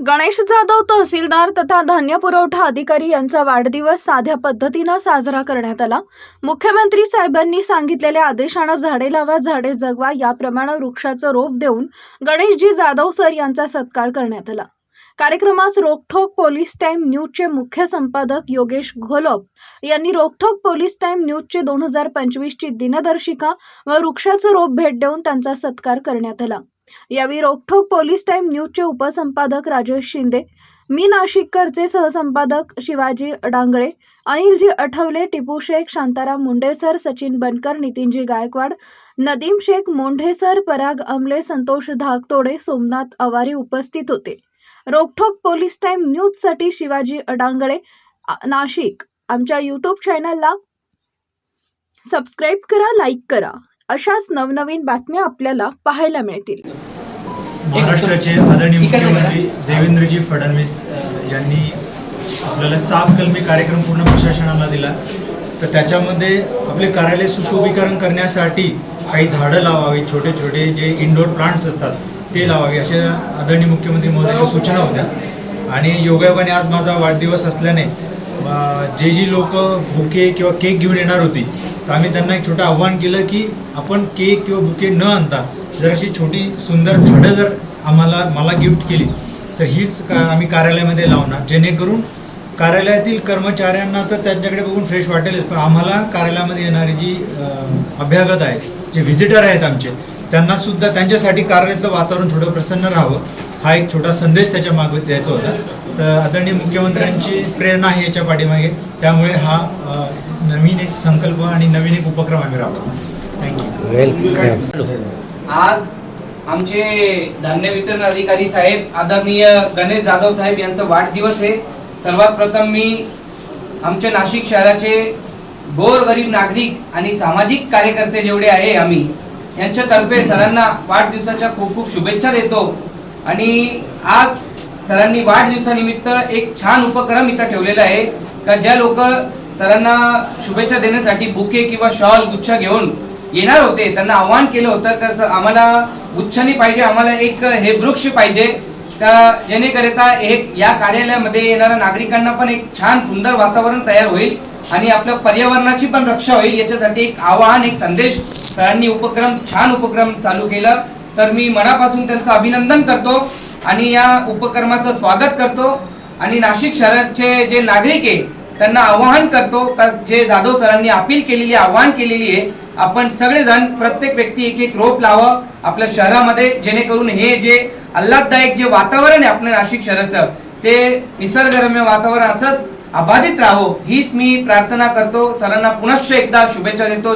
गणेश जाधव तहसीलदार तथा धान्य पुरवठा अधिकारी यांचा वाढदिवस साध्या पद्धतीनं साजरा करण्यात आला. मुख्यमंत्री साहेबांनी सांगितलेल्या आदेशानं झाडे लावा झाडे जगवा याप्रमाणे वृक्षाचं रोप देऊन गणेशजी जाधव सर यांचा सत्कार करण्यात आला. कार्यक्रमास रोखोक पोलीस टाइम न्यूजचे मुख्य संपादक योगेश घोलप यांनी रोखोक पोलीस टाइम न्यूजचे दोन हजार पंचवीसची दिनदर्शिका व वृक्षाचं रोप भेट देऊन त्यांचा सत्कार करण्यात आला. यावेळी रोकठोक पोलीस टाईम न्यूजचे उपसंपादक राजेश शिंदे मी नाशिककरचे सहसंपादक शिवाजी डांगळे अनिलजी आठवले टिपू शेख शांताराम मुंडेसर सचिन बनकर नितीनजी गायकवाड नदीम शेख मोंढेसर पराग अमले संतोष धाकतोडे सोमनाथ अवारी उपस्थित होते. रोकठोक पोलीस टाईम न्यूजसाठी शिवाजी अडांगळे नाशिक. आमच्या यूट्यूब चॅनलला सबस्क्राईब करा लाईक करा. अशाच नवनवीन बातम्या आपल्याला पाहायला मिळतील. महाराष्ट्राचे आदरणीय मुख्यमंत्री देवेंद्रजी फडणवीस यांनी आपल्याला सात कलमी कार्यक्रम पूर्ण प्रशासनाला दिला. तर त्याच्यामध्ये आपले कार्यालय सुशोभीकरण करण्यासाठी काही झाडं लावावी छोटे छोटे जे इंडोर प्लांट्स असतात ते लावावे अशा आदरणीय मुख्यमंत्री महोदयाच्या सूचना होत्या. आणि योगायोगाने आज माझा वाढदिवस असल्याने जे जी लोक बुके किंवा केक घेऊन येणार होती तर आम्ही त्यांना एक छोटं आव्हान केलं की आपण केक किंवा बुके न आणता जर अशी छोटी सुंदर झाडं जर आम्हाला मला गिफ्ट केली तर हीच का आम्ही कार्यालयामध्ये लावणार. जेणेकरून कार्यालयातील कर्मचाऱ्यांना तर त्यांच्याकडे बघून फ्रेश वाटेलच पण आम्हाला कार्यालयामध्ये येणारी जी अभ्यागत आहेत जे व्हिजिटर आहेत आमचे त्यांना सुद्धा त्यांच्यासाठी कार्यालयातलं वातावरण थोडं प्रसन्न राहावं. हा एक छोटा संदेश त्याच्यामागे द्यायचा होता. तर आदरणीय मुख्यमंत्र्यांची प्रेरणा आहे याच्या पाठीमागे. त्यामुळे हा नवीन एक संकल्प आणि नवीन एक उपक्रम आम्ही राबवतो. थँक्यू वेलकम आज आमचे धान्य वितरण अधिकारी साहेब आदरणीय गणेश जाधव साहेब यांचा वाढदिवस आहे. सर्वात प्रथम मी आमच्या नाशिक शहराचे गोरगरीब नागरिक आणि सामाजिक कार्यकर्ते जेवढे आहे आम्ही यांच्यातर्फे सरांना वाढदिवसाच्या खूप खूप शुभेच्छा देतो. आणि आज सरांनी वाढदिवसानिमित्त एक छान उपक्रम इथं ठेवलेला आहे. का ज्या लोक सरांना शुभेच्छा देण्यासाठी बुके किंवा शॉल गुच्छ घेऊन येणार होते त्यांना आव्हान केलं होतं का सर आम्हाला गुच्छानी पाहिजे आम्हाला एक हे वृक्ष पाहिजे. का जेणेकरिता एक या कार्यालयामध्ये येणाऱ्या नागरिकांना पण एक छान सुंदर वातावरण तयार होईल आणि आपल्या पर्यावरणाची पण रक्षा होईल याच्यासाठी एक आवाहन एक संदेश सरांनी उपक्रम छान उपक्रम चालू केला. तर मी मनापासून त्यांचं अभिनंदन करतो आणि या उपक्रमाचं स्वागत करतो. आणि नाशिक शहराचे जे नागरिक आहे त्यांना आवाहन करतो का जे जाधव सरांनी अपील केलेली आवाहन केलेली आहे आपण सगळेजण प्रत्येक व्यक्ती एक एक रोप लावं आपल्या शहरामध्ये जेणेकरून हे जे आल्हाददायक जे वातावरण आहे आपल्या नाशिक शहराचं ते निसर्गरम्य वातावरण असंच अबाधित राहो. हीच मी प्रार्थना करतो. सरांना पुनश्च एकदा शुभेच्छा देतो.